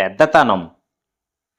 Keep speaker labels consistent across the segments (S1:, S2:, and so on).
S1: పెద్దతనం.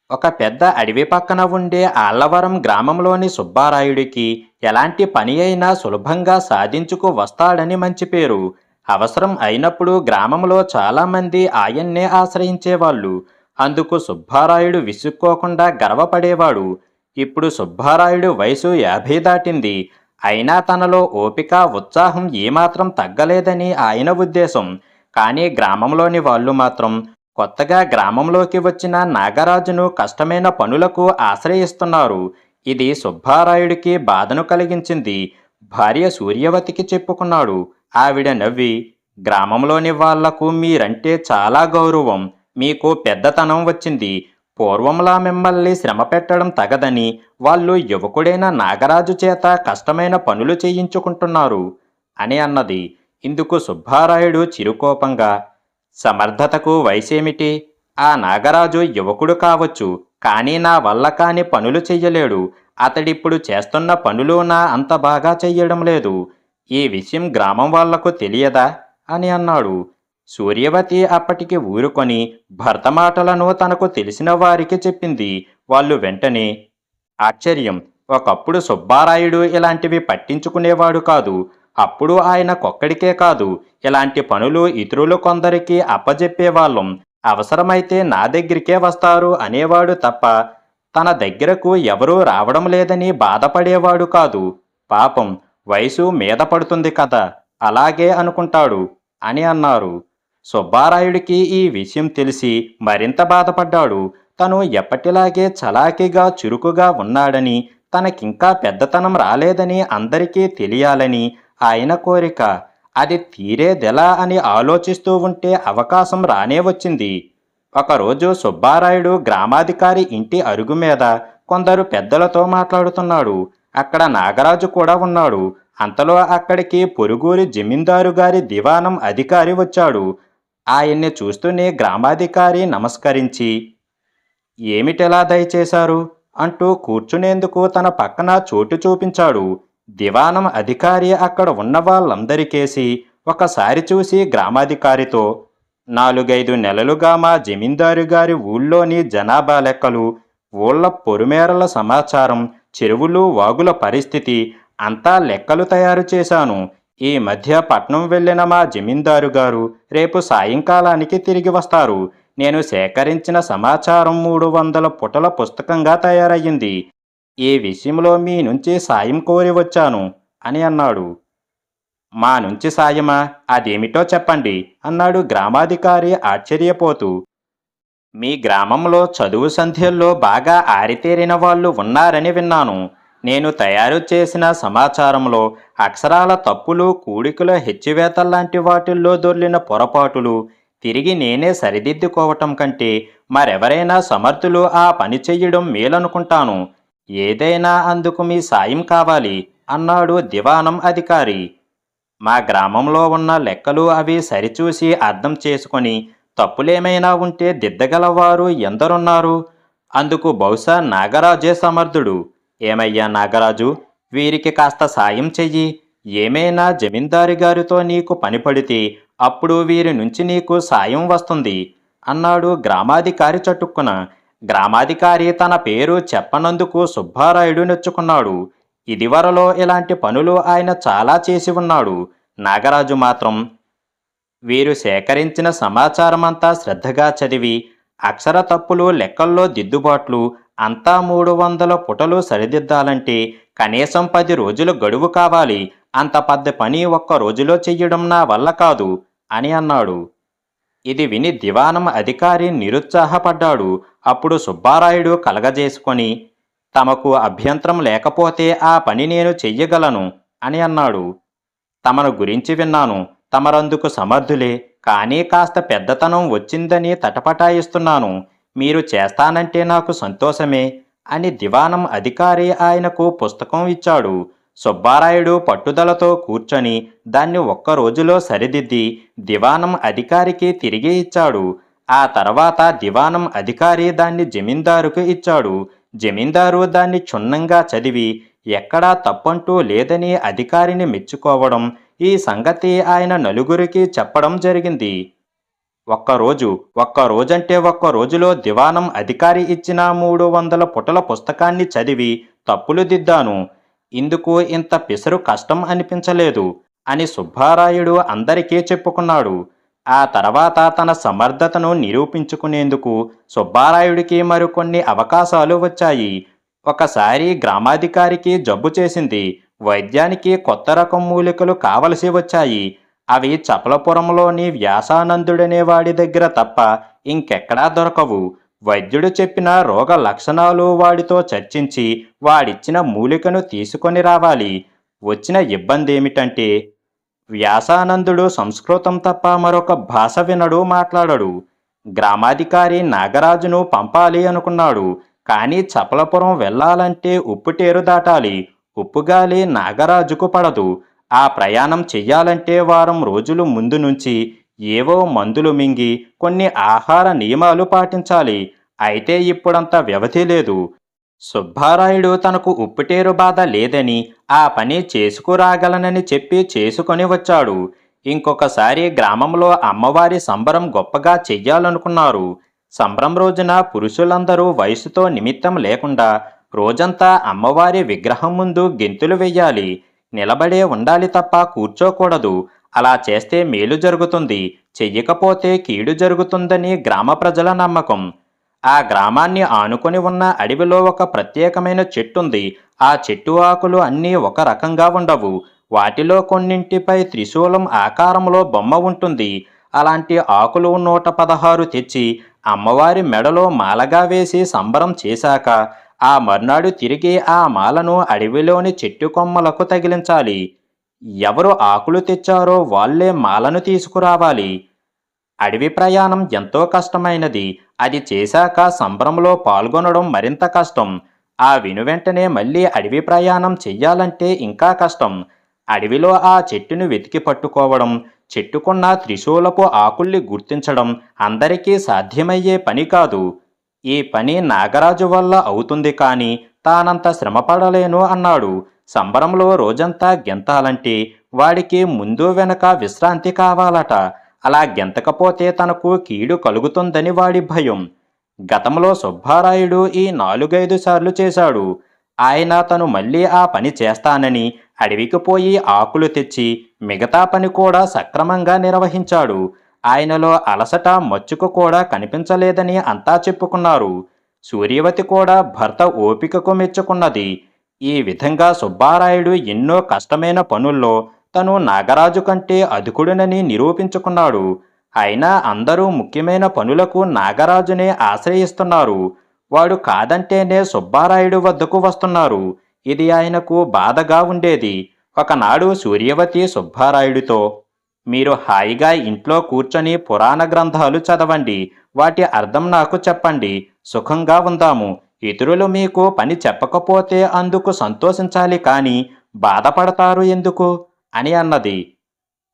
S1: ఒక పెద్ద అడవి పక్కన ఉండే ఆళ్ళవరం గ్రామంలోని సుబ్బారాయుడికి ఎలాంటి పని అయినా సులభంగా సాధించుకు వస్తాడని మంచి పేరు. అవసరం అయినప్పుడు గ్రామంలో చాలామంది ఆయన్నే ఆశ్రయించేవాళ్ళు. అందుకు సుబ్బారాయుడు విసుక్కోకుండా గర్వపడేవాడు. ఇప్పుడు సుబ్బారాయుడు వయసు యాభై దాటింది. అయినా తనలో ఓపిక ఉత్సాహం ఏమాత్రం తగ్గలేదని ఆయన ఉద్దేశం. కానీ గ్రామంలోని వాళ్ళు మాత్రం కొత్తగా గ్రామంలోకి వచ్చిన నాగరాజును కష్టమైన పనులకు ఆశ్రయిస్తున్నారు. ఇది సుబ్బారాయుడికి బాధను కలిగించింది. భార్య సూర్యవతికి చెప్పుకున్నాడు. ఆవిడ నవ్వి గ్రామంలోని వాళ్ళకు మీరంటే చాలా గౌరవం. మీకు పెద్దతనం వచ్చింది. పూర్వంలా మిమ్మల్ని శ్రమ పెట్టడం తగదని వాళ్ళు యువకుడైన నాగరాజు చేత కష్టమైన పనులు చేయించుకుంటున్నారు అని అన్నది. ఇందుకు సుబ్బారాయుడు చిరుకోపంగా సమర్థతకు వయసేమిటి? ఆ నాగరాజు యువకుడు కావచ్చు కానీ నా వల్ల కాని పనులు చెయ్యలేడు. అతడిప్పుడు చేస్తున్న పనులు నా అంత బాగా చెయ్యడం లేదు. ఈ విషయం గ్రామం వాళ్ళకు తెలియదా? అని అన్నాడు. సూర్యవతి అప్పటికి ఊరుకొని భర్త మాటలను తనకు తెలిసిన వారికి చెప్పింది. వాళ్ళు వెంటనే ఆశ్చర్యం ఒకప్పుడు సుబ్బారాయుడు ఇలాంటివి పట్టించుకునేవాడు కాదు. అప్పుడు ఆయనకొక్కడికే కాదు ఇలాంటి పనులు ఇతరులు కొందరికి అప్పజెప్పేవాళ్ళం. అవసరమైతే నా దగ్గరికే వస్తారు అనేవాడు తప్ప తన దగ్గరకు ఎవరూ రావడం లేదని బాధపడేవాడు కాదు. పాపం వయసు మీద పడుతుంది కదా అలాగే అనుకుంటాడు అని అన్నారు. సుబ్బారాయుడికి ఈ విషయం తెలిసి మరింత బాధపడ్డాడు. తను ఎప్పటిలాగే చలాకీగా చురుకుగా ఉన్నాడని తనకింకా పెద్దతనం రాలేదని అందరికీ తెలియాలని ఆయన కోరిక అది తీరేదెలా అని ఆలోచిస్తూ ఉంటే అవకాశం రానే వచ్చింది. ఒకరోజు సుబ్బారాయుడు గ్రామాధికారి ఇంటి అరుగు మీద కొందరు పెద్దలతో మాట్లాడుతున్నాడు. అక్కడ నాగరాజు కూడా ఉన్నాడు. అంతలో అక్కడికి పొరుగురి జమీందారు గారి దివానం అధికారి వచ్చాడు. ఆయన్ని చూస్తూనే గ్రామాధికారి నమస్కరించి ఏమిటెలా దయచేశారు? అంటూ కూర్చునేందుకు తన పక్కన చోటు చూపించాడు. దివానం అధికారి అక్కడ ఉన్న వాళ్ళందరికేసి ఒకసారి చూసి గ్రామాధికారితో నాలుగైదు నెలలుగా మా జమీందారు గారి ఊళ్ళోని జనాభా లెక్కలు ఊళ్ళ పొరుమేరల సమాచారం చెరువులు వాగుల పరిస్థితి అంతా లెక్కలు తయారు చేశాను. ఈ మధ్య పట్నం వెళ్ళిన మా జమీందారు గారు రేపు సాయంకాలానికి తిరిగి వస్తారు. నేను సేకరించిన సమాచారం మూడు వందల పుటల పుస్తకంగా తయారయ్యింది. ఈ విషయంలో మీ నుంచి సాయం కోరి వచ్చాను? అని అన్నాడు. మా నుంచి సాయమా? అదేమిటో చెప్పండి అన్నాడు గ్రామాధికారి ఆశ్చర్యపోతూ. మీ గ్రామంలో చదువు సంధ్యల్లో బాగా ఆరితేరిన వాళ్ళు ఉన్నారని విన్నాను. నేను తయారు చేసిన సమాచారంలో అక్షరాల తప్పులు కూడికల హెచ్చివేతల్లాంటి వాటిల్లో దొర్లిన పొరపాటులు తిరిగి నేనే సరిదిద్దుకోవటం కంటే మరెవరైనా సమర్థులు ఆ పని చెయ్యడం మేలనుకుంటాను. ఏదైనా అందుకు మీ సాయం కావాలి అన్నాడు దివానం అధికారి. మా గ్రామంలో ఉన్న లెక్కలు అవి సరిచూసి అర్థం చేసుకొని తప్పులేమైనా ఉంటే దిద్దగలవారు ఎందరున్నారు? అందుకు బహుశా నాగరాజే సమర్థుడు. ఏమయ్యా నాగరాజు వీరికి కాస్త సాయం చెయ్యి. ఏమైనా జమీందారి గారితో నీకు పనిపడితే అప్పుడు వీరి నుంచి నీకు సాయం వస్తుంది అన్నాడు గ్రామాధికారి చటుక్కున. గ్రామాధికారి తన పేరు చెప్పనందుకు సుబ్బారాయుడు నెచ్చుకున్నాడు. ఇదివరలో ఇలాంటి పనులు ఆయన చాలా చేసి ఉన్నాడు. నాగరాజు మాత్రం వీరు సేకరించిన సమాచారమంతా శ్రద్ధగా చదివి అక్షర తప్పులు లెక్కల్లో దిద్దుబాట్లు అంతా మూడు వందల పుటలు సరిదిద్దాలంటే కనీసం పది రోజులు గడువు కావాలి. అంత పెద్ద పని ఒక్క రోజులో చెయ్యడం నా వల్ల కాదు అని అన్నాడు. ఇది విని దివానం అధికారి నిరుత్సాహపడ్డాడు. అప్పుడు సుబ్బారాయుడు కలగజేసుకొని తమకు అభ్యంతరం లేకపోతే ఆ పని నేను చెయ్యగలను అని అన్నాడు. తమను గురించి విన్నాను. తమరందుకు సమర్థులే. కానీ కాస్త పెద్దతనం వచ్చిందని తటపటాయిస్తున్నాను. మీరు చేస్తానంటే నాకు సంతోషమే అని దివానం అధికారి ఆయనకు పుస్తకం ఇచ్చాడు. సుబ్బారాయుడు పట్టుదలతో కూర్చొని దాన్ని ఒక్క రోజులో సరిదిద్ది దివానం అధికారికి తిరిగి ఇచ్చాడు. ఆ తర్వాత దివానం అధికారి దాన్ని జమీందారుకు ఇచ్చాడు. జమీందారు దాన్ని క్షుణ్ణంగా చదివి ఎక్కడా తప్పంటూ లేదని అధికారిని మెచ్చుకోవడం ఈ సంగతి ఆయన నలుగురికి చెప్పడం జరిగింది. ఒక్కరోజు ఒక్క రోజంటే ఒక్క రోజులో దివానం అధికారి ఇచ్చిన మూడు వందల పుటల పుస్తకాన్ని చదివి తప్పులు దిద్దాను. ఇందుకు ఇంత పిసరు కష్టం అనిపించలేదు? అని సుబ్బారాయుడు అందరికీ చెప్పుకున్నాడు. ఆ తర్వాత తన సమర్థతను నిరూపించుకునేందుకు సుబ్బారాయుడికి మరికొన్ని అవకాశాలు వచ్చాయి. ఒకసారి గ్రామాధికారికి జబ్బు చేసింది. వైద్యానికి కొత్త రకం మూలికలు కావలసి వచ్చాయి. అవి చపలపురంలోని వ్యాసానందుడనే వాడి దగ్గర తప్ప ఇంకెక్కడా దొరకవు. వైద్యుడు చెప్పిన రోగ లక్షణాలు వాడితో చర్చించి వాడిచ్చిన మూలికను తీసుకొని రావాలి. వచ్చిన ఇబ్బంది ఏమిటంటే వ్యాసానందుడు సంస్కృతం తప్ప మరొక భాష వినడు మాట్లాడడు. గ్రామాధికారి నాగరాజును పంపాలి అనుకున్నాడు. కానీ చపలపురం వెళ్ళాలంటే ఉప్పుటేరు దాటాలి. ఉప్పుగాలి నాగరాజుకు పడదు. ఆ ప్రయాణం చెయ్యాలంటే వారం రోజులు ముందు నుంచి ఏవో మందులు మింగి కొన్ని ఆహార నియమాలు పాటించాలి. అయితే ఇప్పుడంత వ్యవధి లేదు. సుబ్బారాయుడు తనకు ఉప్పుటేరు బాధ లేదని ఆ పని చేసుకురాగలనని చెప్పి చేసుకొని వచ్చాడు. ఇంకొకసారి గ్రామంలో అమ్మవారి సంబరం గొప్పగా చెయ్యాలనుకున్నారు. సంబరం రోజున పురుషులందరూ వయసుతో నిమిత్తం లేకుండా రోజంతా అమ్మవారి విగ్రహం ముందు గెంతులు వెయ్యాలి నిలబడే ఉండాలి తప్ప కూర్చోకూడదు. అలా చేస్తే మేలు జరుగుతుంది చెయ్యకపోతే కీడు జరుగుతుందని గ్రామ ప్రజల నమ్మకం. ఆ గ్రామాన్ని ఆనుకొని ఉన్న అడవిలో ఒక ప్రత్యేకమైన చెట్టుంది. ఆ చెట్టు ఆకులు అన్నీ ఒక రకంగా ఉండవు. వాటిలో కొన్నింటిపై త్రిశూలం ఆకారంలో బొమ్మ ఉంటుంది. అలాంటి ఆకులు నూట పదహారు తెచ్చి అమ్మవారి మెడలో మాలగా వేసి సంబరం చేశాక ఆ మర్నాడు తిరిగి ఆ మాలను అడవిలోని చెట్టు కొమ్మలకు తగిలించాలి. ఎవరు ఆకులు తెచ్చారో వాళ్ళే మాలను తీసుకురావాలి. అడవి ప్రయాణం ఎంతో కష్టమైనది. అది చేశాక సంబరంలో పాల్గొనడం మరింత కష్టం. ఆ వినువెంటనే మళ్ళీ అడవి ప్రయాణం చెయ్యాలంటే ఇంకా కష్టం. అడవిలో ఆ చెట్టును వెతికి పట్టుకోవడం చెట్టుకున్న త్రిశూలపు ఆకుల్ని గుర్తించడం అందరికీ సాధ్యమయ్యే పని కాదు. ఈ పని నాగరాజు వల్ల అవుతుంది కానీ తానంత శ్రమపడలేను అన్నాడు. సంబరంలో రోజంతా గెంతాలంటే వాడికి ముందు వెనక విశ్రాంతి కావాలట. అలా గెంతకపోతే తనకు కీడు కలుగుతుందని వాడి భయం. గతంలో సుబ్బారాయుడు ఈ నాలుగైదు సార్లు చేశాడు. ఆయన తను మళ్ళీ ఆ పని చేస్తానని అడవికి పోయి ఆకులు తెచ్చి మిగతా పని కూడా సక్రమంగా నిర్వహించాడు. ఆయనలో అలసట మచ్చుకు కూడా కనిపించలేదని అంతా చెప్పుకున్నారు. సూర్యవతి కూడా భర్త ఓపికకు మెచ్చుకున్నది. ఈ విధంగా సుబ్బారాయుడు ఎన్నో కష్టమైన పనుల్లో తను నాగరాజు కంటే అధికుడునని నిరూపించుకున్నాడు. అయినా అందరూ ముఖ్యమైన పనులకు నాగరాజునే ఆశ్రయిస్తున్నారు. వాడు కాదంటేనే సుబ్బారాయుడు వద్దకు వస్తున్నారు. ఇది ఆయనకు బాధగా ఉండేది. ఒకనాడు సూర్యవతి సుబ్బారాయుడితో మీరు హాయిగా ఇంట్లో కూర్చొని పురాణ గ్రంథాలు చదవండి. వాటి అర్థం నాకు చెప్పండి. సుఖంగా ఉందాము. ఇతరులు మీకు పని చెప్పకపోతే అందుకు సంతోషించాలి కానీ బాధపడతారు ఎందుకు? అని అన్నది.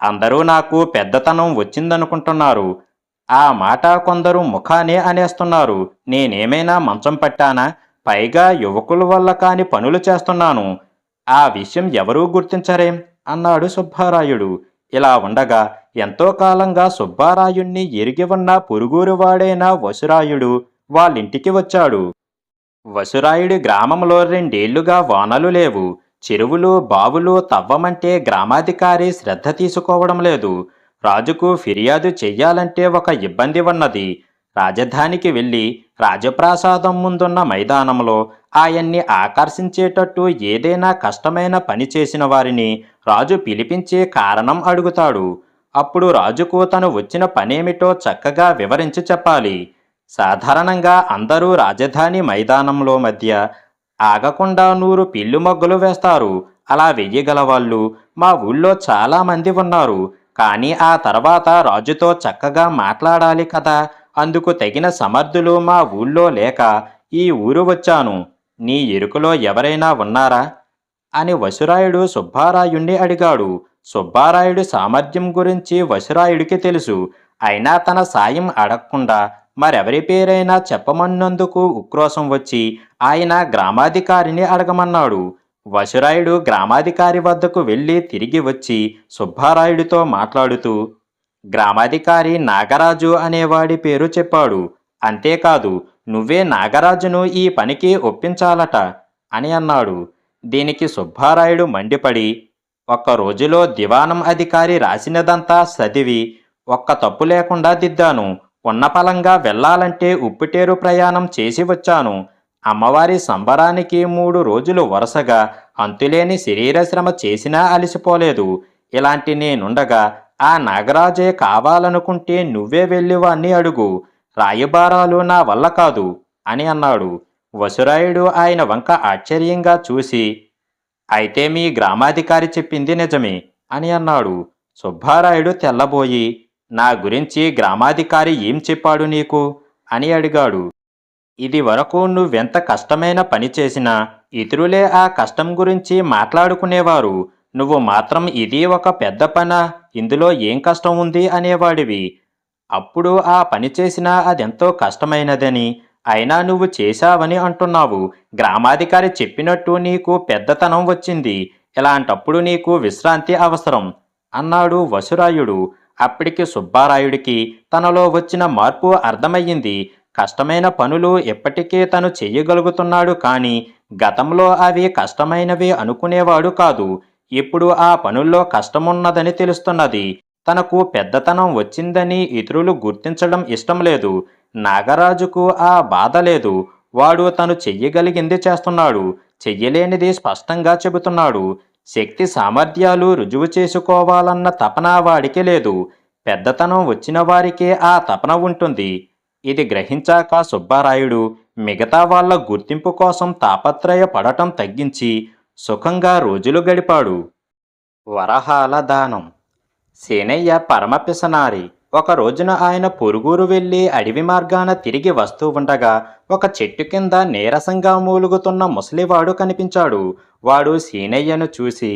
S1: అందరూ నాకు పెద్దతనం వచ్చిందనుకుంటున్నారు. ఆ మాట కొందరు ముఖానే అనేస్తున్నారు. నేనేమైనా మంచం పట్టానా? పైగా యువకుల వల్ల కాని పనులు చేస్తున్నాను. ఆ విషయం ఎవరూ గుర్తించరేం? అన్నాడు సుబ్బారాయుడు. ఇలా ఉండగా ఎంతో కాలంగా సుబ్బారాయుణ్ణి ఎరిగి ఉన్న పురుగూరువాడైన వసురాయుడు వాళ్ళింటికి వచ్చాడు. వసురాయుడి గ్రామంలో రెండేళ్ళుగా వానలు లేవు. చెరువులు బావులు తవ్వమంటే గ్రామాధికారి శ్రద్ధ తీసుకోవడం లేదు. రాజుకు ఫిర్యాదు చెయ్యాలంటే ఒక ఇబ్బంది ఉన్నది. రాజధానికి వెళ్ళి రాజప్రాసాదం ముందున్న మైదానంలో ఆయన్ని ఆకర్షించేటట్టు ఏదైనా కష్టమైన పని చేసిన వారిని రాజు పిలిపించే కారణం అడుగుతాడు. అప్పుడు రాజుకు తను వచ్చిన పనేమిటో చక్కగా వివరించి చెప్పాలి. సాధారణంగా అందరూ రాజధాని మైదానంలో మధ్య ఆగకుండా నూరు పిల్లు మొగ్గలు వేస్తారు. అలా వెయ్యగల వాళ్ళు మా ఊళ్ళో చాలామంది ఉన్నారు. కానీ ఆ తర్వాత రాజుతో చక్కగా మాట్లాడాలి కదా. అందుకు తగిన సమర్థులు మా ఊళ్ళో లేక ఈ ఊరు వచ్చాను. నీ ఎరుకలో ఎవరైనా ఉన్నారా? అని వసురాయుడు సుబ్బారాయుణ్ణి అడిగాడు. సుబ్బారాయుడు సామర్థ్యం గురించి వసురాయుడికి తెలుసు. అయినా తన సాయం అడగకుండా మరెవరి పేరైనా చెప్పమన్నందుకు ఉక్రోషం వచ్చి ఆయన గ్రామాధికారిని అడగమన్నాడు. వసురాయుడు గ్రామాధికారి వద్దకు వెళ్ళి తిరిగి వచ్చి సుబ్బారాయుడితో మాట్లాడుతూ గ్రామాధికారి నాగరాజు అనేవాడి పేరు చెప్పాడు. అంతేకాదు నువ్వే నాగరాజును ఈ పనికి ఒప్పించాలట అని అన్నాడు. దీనికి సుబ్బారాయుడు మండిపడి ఒక్క రోజులో దివానం అధికారి రాసినదంతా చదివి ఒక్క తప్పు లేకుండా దిద్దాను. ఉన్నపలంగా వెళ్ళాలంటే ఉప్పుటేరు ప్రయాణం చేసి వచ్చాను. అమ్మవారి సంబరానికి మూడు రోజులు వరుసగా అంతులేని శరీరశ్రమ చేసినా అలసిపోలేదు. ఇలాంటి నేనుండగా ఆ నాగరాజే కావాలనుకుంటే నువ్వే వెళ్ళివాన్ని అడుగు. రాయబారాలు నా వల్ల కాదు అని అన్నాడు. వసురాయుడు ఆయన వంక ఆశ్చర్యంగా చూసి అయితే మీ గ్రామాధికారి చెప్పింది నిజమే అని అన్నాడు. సుబ్బారాయుడు తెల్లబోయి నా గురించి గ్రామాధికారి ఏం చెప్పాడు నీకు? అని అడిగాడు. ఇది వరకు నువ్వెంత కష్టమైన పని చేసినా ఇతరులే ఆ కష్టం గురించి మాట్లాడుకునేవారు. నువ్వు మాత్రం ఇది ఒక పెద్ద పన ఇందులో ఏం కష్టం ఉంది అనేవాడివి. అప్పుడు ఆ పని చేసినా అదెంతో కష్టమైనదని అయినా నువ్వు చేశావని అంటున్నావు. గ్రామాధికారి చెప్పినట్టు నీకు పెద్దతనం వచ్చింది. ఇలాంటప్పుడు నీకు విశ్రాంతి అవసరం అన్నాడు వసురాయుడు. అప్పటికి సుబ్బారాయుడికి తనలో వచ్చిన మార్పు అర్థమయ్యింది. కష్టమైన పనులు ఎప్పటికీ తను చెయ్యగలుగుతున్నాడు కానీ గతంలో అవి కష్టమైనవి అనుకునేవాడు కాదు. ఇప్పుడు ఆ పనుల్లో కష్టమున్నదని తెలుస్తున్నది. తనకు పెద్దతనం వచ్చిందని ఇతరులు గుర్తించడం ఇష్టం లేదు. నాగరాజుకు ఆ బాధ లేదు. వాడు తను చెయ్యగలిగింది చేస్తున్నాడు. చెయ్యలేనిది స్పష్టంగా చెబుతున్నాడు. శక్తి సామర్థ్యాలు రుజువు చేసుకోవాలన్న తపన వాడికి లేదు. పెద్దతనం వచ్చిన వారికే ఆ తపన ఉంటుంది. ఇది గ్రహించాక సుబ్బారాయుడు మిగతా వాళ్ళ గుర్తింపు కోసం తాపత్రయ పడటం తగ్గించి సుఖంగా రోజులు గడిపాడు. వరహాల దానం. సేనయ్య పరమపిసనారి. ఒక రోజున ఆయన పొరుగురు వెళ్ళి అడవి మార్గాన తిరిగి వస్తూ ఉండగా ఒక చెట్టు కింద నీరసంగా మూలుగుతున్న ముసలివాడు కనిపించాడు. వాడు సీనయ్యను చూసి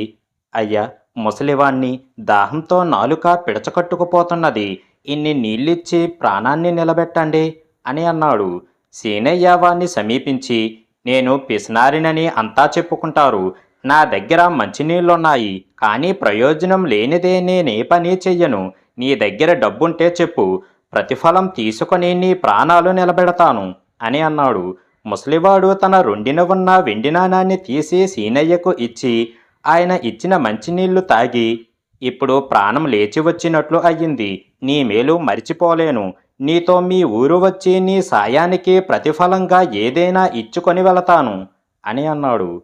S1: అయ్యా ముసలివాణ్ణి దాహంతో నాలుక పిడచకట్టుకుపోతున్నది. ఇన్ని నీళ్ళిచ్చి ప్రాణాన్ని నిలబెట్టండి అని అన్నాడు. సీనయ్య వాణ్ణి సమీపించి నేను పిసినారినని అంతా చెప్పుకుంటారు. నా దగ్గర మంచినీళ్ళున్నాయి. కానీ ప్రయోజనం లేనిదే నేనే పని చెయ్యను. నీ దగ్గర డబ్బుంటే చెప్పు ప్రతిఫలం తీసుకొని నీ ప్రాణాలు నిలబెడతాను అని అన్నాడు. ముసలివాడు తన రొండిన ఉన్న వెండి నాణాన్ని తీసి సీనయ్యకు ఇచ్చి ఆయన ఇచ్చిన మంచినీళ్ళు తాగి ఇప్పుడు ప్రాణం లేచి వచ్చినట్లు అయ్యింది. నీ మేలు మరిచిపోలేను. నీతో మీ ఊరు వచ్చి నీ సాయానికి ప్రతిఫలంగా ఏదైనా ఇచ్చుకొని వెళతాను అని అన్నాడు.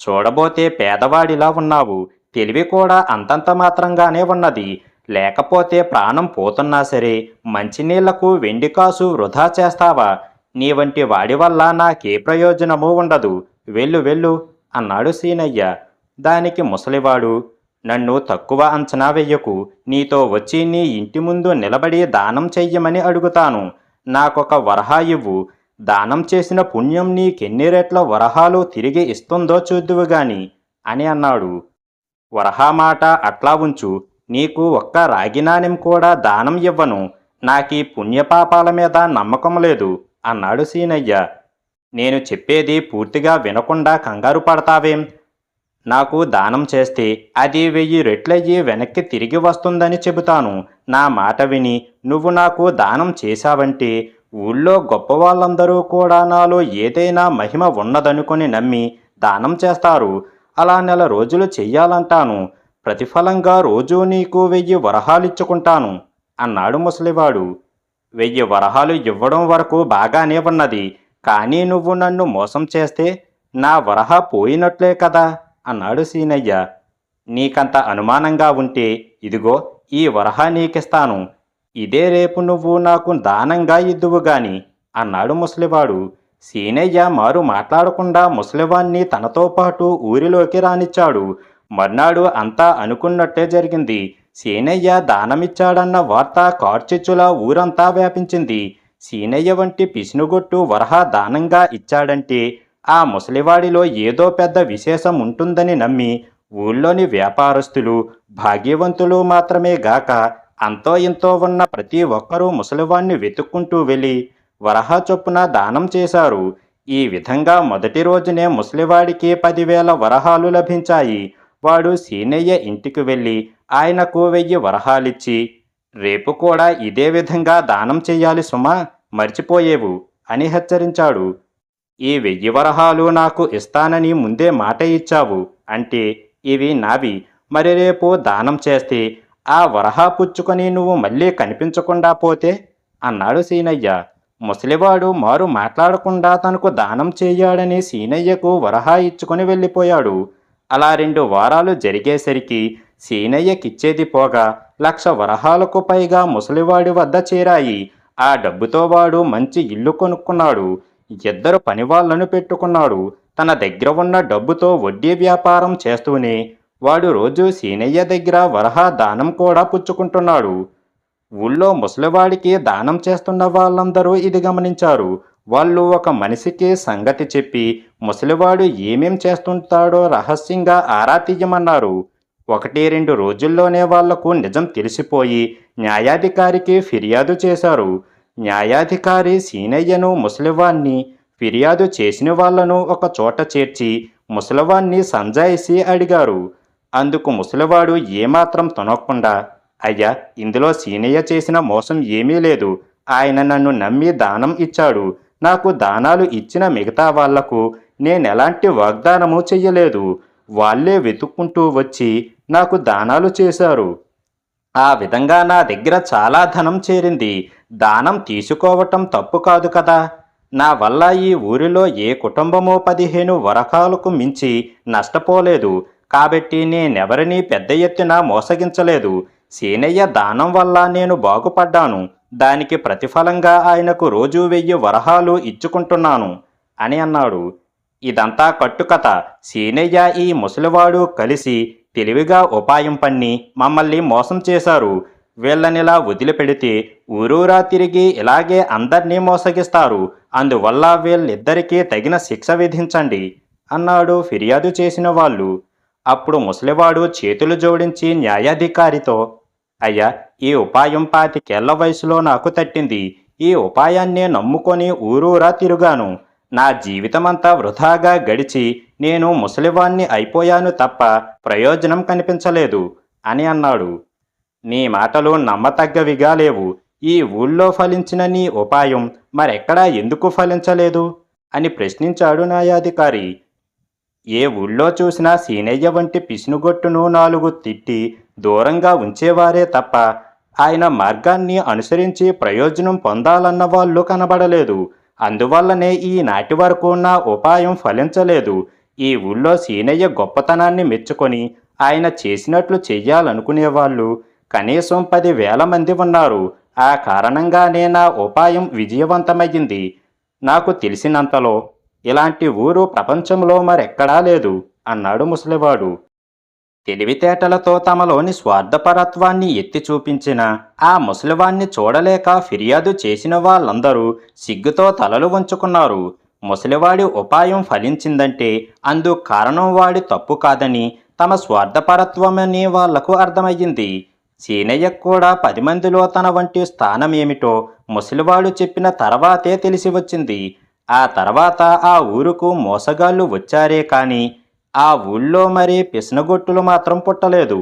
S1: చూడబోతే పేదవాడిలా ఉన్నావు. తెలివి కూడా అంతంత మాత్రంగానే ఉన్నది. లేకపోతే ప్రాణం పోతున్నా సరే మంచినీళ్ళకు వెండి కాసు వృధా చేస్తావా? నీ వంటి వాడి వల్ల నాకే ప్రయోజనము ఉండదు. వెళ్ళు వెళ్ళు అన్నాడు సీనయ్య. దానికి ముసలివాడు నన్ను తక్కువ అంచనా వెయ్యకు. నీతో వచ్చి నీ ఇంటి ముందు నిలబడి దానం చెయ్యమని అడుగుతాను. నాకొక వరహా ఇవ్వు. దానం చేసిన పుణ్యం నీకెన్ని రెట్ల వరహాలు తిరిగి ఇస్తుందో చూద్దువుగాని అని అన్నాడు. వరహా మాట అట్లా ఉంచు. నీకు ఒక్క రాగి నాణెం కూడా దానం ఇవ్వను. నాకీ పుణ్యపాపాల మీద నమ్మకం లేదు అన్నాడు సీనయ్య. నేను చెప్పేది పూర్తిగా వినకుండా కంగారు పడతావేం? నాకు దానం చేస్తే అది వెయ్యి రెట్లయ్యి వెనక్కి తిరిగి వస్తుందని చెబుతాను. నా మాట విని నువ్వు నాకు దానం చేశావంటే ఊళ్ళో గొప్పవాళ్ళందరూ కూడా నాలో ఏదైనా మహిమ ఉన్నదనుకొని నమ్మి దానం చేస్తారు. అలా నెల రోజులు చెయ్యాలంటాను. ప్రతిఫలంగా రోజూ నీకు వెయ్యి వరహాలిచ్చుకుంటాను అన్నాడు ముసలివాడు. వెయ్యి వరహాలు ఇవ్వడం వరకు బాగానే ఉన్నది కానీ నువ్వు నన్ను మోసం చేస్తే నా వరహ పోయినట్లే కదా అన్నాడు సీనయ్య. నీకంత అనుమానంగా ఉంటే ఇదిగో ఈ వరహ నీకిస్తాను. ఇదే రేపు నువ్వు నాకు దానంగా ఇద్దువు గాని అన్నాడు ముసలివాడు. సీనయ్య మారు మాట్లాడకుండా ముసలివాణ్ణి తనతో పాటు ఊరిలోకి రానిచ్చాడు. మర్నాడు అంతా అనుకున్నట్టే జరిగింది. సీనయ్య దానమిచ్చాడన్న వార్త కార్చిచ్చులా ఊరంతా వ్యాపించింది. సీనయ్య వంటి పిసినుగొట్టు వరహ దానంగా ఇచ్చాడంటే ఆ ముసలివాడిలో ఏదో పెద్ద విశేషం ఉంటుందని నమ్మి ఊళ్ళోని వ్యాపారస్తులు భాగ్యవంతులు మాత్రమే గాక అంతో ఇంతో ఉన్న ప్రతి ఒక్కరూ ముసలివాణ్ణి వెతుక్కుంటూ వెళ్ళి వరహా చొప్పున దానం చేశారు. ఈ విధంగా మొదటి రోజునే ముసలివాడికి పదివేల వరహాలు లభించాయి. వాడు సీనయ్య ఇంటికి వెళ్ళి ఆయనకు వెయ్యి వరహాలిచ్చి రేపు కూడా ఇదే విధంగా దానం చెయ్యాలి సుమా మర్చిపోయేవు అని హెచ్చరించాడు. ఈ వెయ్యి వరహాలు నాకు ఇస్తానని ముందే మాట ఇచ్చావు అంటే ఇవి నావి మరి రేపు దానం చేస్తే ఆ వరహా పుచ్చుకొని నువ్వు మళ్ళీ కనిపించకుండా పోతే అన్నాడు సీనయ్య. ముసలివాడు మారు మాట్లాడకుండా తనకు దానం చేయాడని సీనయ్యకు వరహా ఇచ్చుకొని వెళ్ళిపోయాడు. అలా రెండు వారాలు జరిగేసరికి సీనయ్యకిచ్చేది పోగా లక్ష వరహాలకు పైగా ముసలివాడి వద్ద చేరాయి. ఆ డబ్బుతో వాడు మంచి ఇల్లు కొనుక్కున్నాడు. ఇద్దరు పనివాళ్ళను పెట్టుకున్నాడు. తన దగ్గర ఉన్న డబ్బుతో వడ్డీ వ్యాపారం చేస్తూనే వాడు రోజు సీనయ్య దగ్గర వరహా దానం కూడా పుచ్చుకుంటున్నాడు. ఊళ్ళో ముసలివాడికి దానం చేస్తున్న వాళ్ళందరూ ఇది గమనించారు. వాళ్ళు ఒక మనిషికి సంగతి చెప్పి ముసలివాడు ఏమేం చేస్తుంటాడో రహస్యంగా ఆరా తీయమన్నారు. ఒకటి రెండు రోజుల్లోనే వాళ్ళకు నిజం తెలిసిపోయి న్యాయాధికారికి ఫిర్యాదు చేశారు. న్యాయాధికారి సీనయ్యను ముసలివాణ్ణి ఫిర్యాదు చేసిన వాళ్ళను ఒక చోట చేర్చి ముసలివాణ్ణి సంజాయిసి అడిగారు. అందుకు ముసలివాడు ఏమాత్రం తొనకుండా అయ్యా ఇందులో సీనయ్య చేసిన మోసం ఏమీ లేదు. ఆయన నన్ను నమ్మి దానం ఇచ్చాడు. నాకు దానాలు ఇచ్చిన మిగతా వాళ్ళకు నేనెలాంటి వాగ్దానము చెయ్యలేదు. వాళ్ళే వెతుక్కుంటూ వచ్చి నాకు దానాలు చేశారు. ఆ విధంగా నా దగ్గర చాలా ధనం చేరింది. దానం తీసుకోవటం తప్పు కాదు కదా. నా వల్ల ఈ ఊరిలో ఏ కుటుంబమో పదిహేను వరకాలకు మించి నష్టపోలేదు. కాబట్టి నేనెవరినీ పెద్ద ఎత్తున మోసగించలేదు. సీనయ్య దానం వల్ల నేను బాగుపడ్డాను. దానికి ప్రతిఫలంగా ఆయనకు రోజు వెయ్యి వరహాలు ఇచ్చుకుంటున్నాను అని అన్నాడు. ఇదంతా కట్టుకథ. సీనయ్య ఈ ముసలివాడు కలిసి తెలివిగా ఉపాయం పన్ని మమ్మల్ని మోసం చేశారు. వీళ్ళనిలా వదిలిపెడితే ఊరూరా తిరిగి ఇలాగే అందర్నీ మోసగిస్తారు. అందువల్ల వీళ్ళిద్దరికీ తగిన శిక్ష విధించండి అన్నాడు ఫిర్యాదు చేసిన వాళ్ళు. అప్పుడు ముసలివాడు చేతులు జోడించి న్యాయాధికారితో అయ్యా ఈ ఉపాయం పాతికేళ్ళ వయసులో నాకు తట్టింది. ఈ ఉపాయాన్నే నమ్ముకొని ఊరూరా తిరుగాను. నా జీవితమంతా వృధాగా గడిచి నేను ముసలివాణ్ణి అయిపోయాను తప్ప ప్రయోజనం కనిపించలేదు అని అన్నాడు. నీ మాటలు నమ్మతగ్గవిగా లేవు. ఈ ఊళ్ళో ఫలించిన నీ ఉపాయం మరెక్కడా ఎందుకు ఫలించలేదు? అని ప్రశ్నించాడు న్యాయాధికారి. ఏ ఊళ్ళో చూసినా సీనయ్య వంటి పిసినుగొట్టును నాలుగు తిట్టి దూరంగా ఉంచేవారే తప్ప ఆయన మార్గాన్ని అనుసరించి ప్రయోజనం పొందాలన్న వాళ్ళు కనబడలేదు. అందువల్లనే ఈ నాటి వరకు నా ఉపాయం ఫలించలేదు. ఈ ఊళ్ళో సీనయ్య గొప్పతనాన్ని మెచ్చుకొని ఆయన చేసినట్లు చెయ్యాలనుకునేవాళ్ళు కనీసం పది వేల మంది ఉన్నారు. ఆ కారణంగానే నా ఉపాయం విజయవంతమయ్యింది. నాకు తెలిసినంతలో ఇలాంటి ఊరు ప్రపంచంలో మరెక్కడా లేదు అన్నాడు ముసలివాడు. తెలివితేటలతో తమలోని స్వార్థపరత్వాన్ని ఎత్తి చూపించిన ఆ ముసలివాణ్ణి చూడలేక ఫిర్యాదు చేసిన వాళ్ళందరూ సిగ్గుతో తలలు వంచుకున్నారు. ముసలివాడి ఉపాయం ఫలించిందంటే అందు కారణం వాడి తప్పు కాదని తమ స్వార్థపరత్వమని వాళ్ళకు అర్థమయ్యింది. సీనయ్య కూడా పది మందిలో తన వంటి స్థానం ఏమిటో ముసలివాడు చెప్పిన తర్వాతే తెలిసి వచ్చింది. ఆ తర్వాత ఆ ఊరుకు మోసగాళ్ళు వచ్చారే కానీ ఆ ఊళ్ళో మరి పిసనగొట్టులు మాత్రం పుట్టలేదు.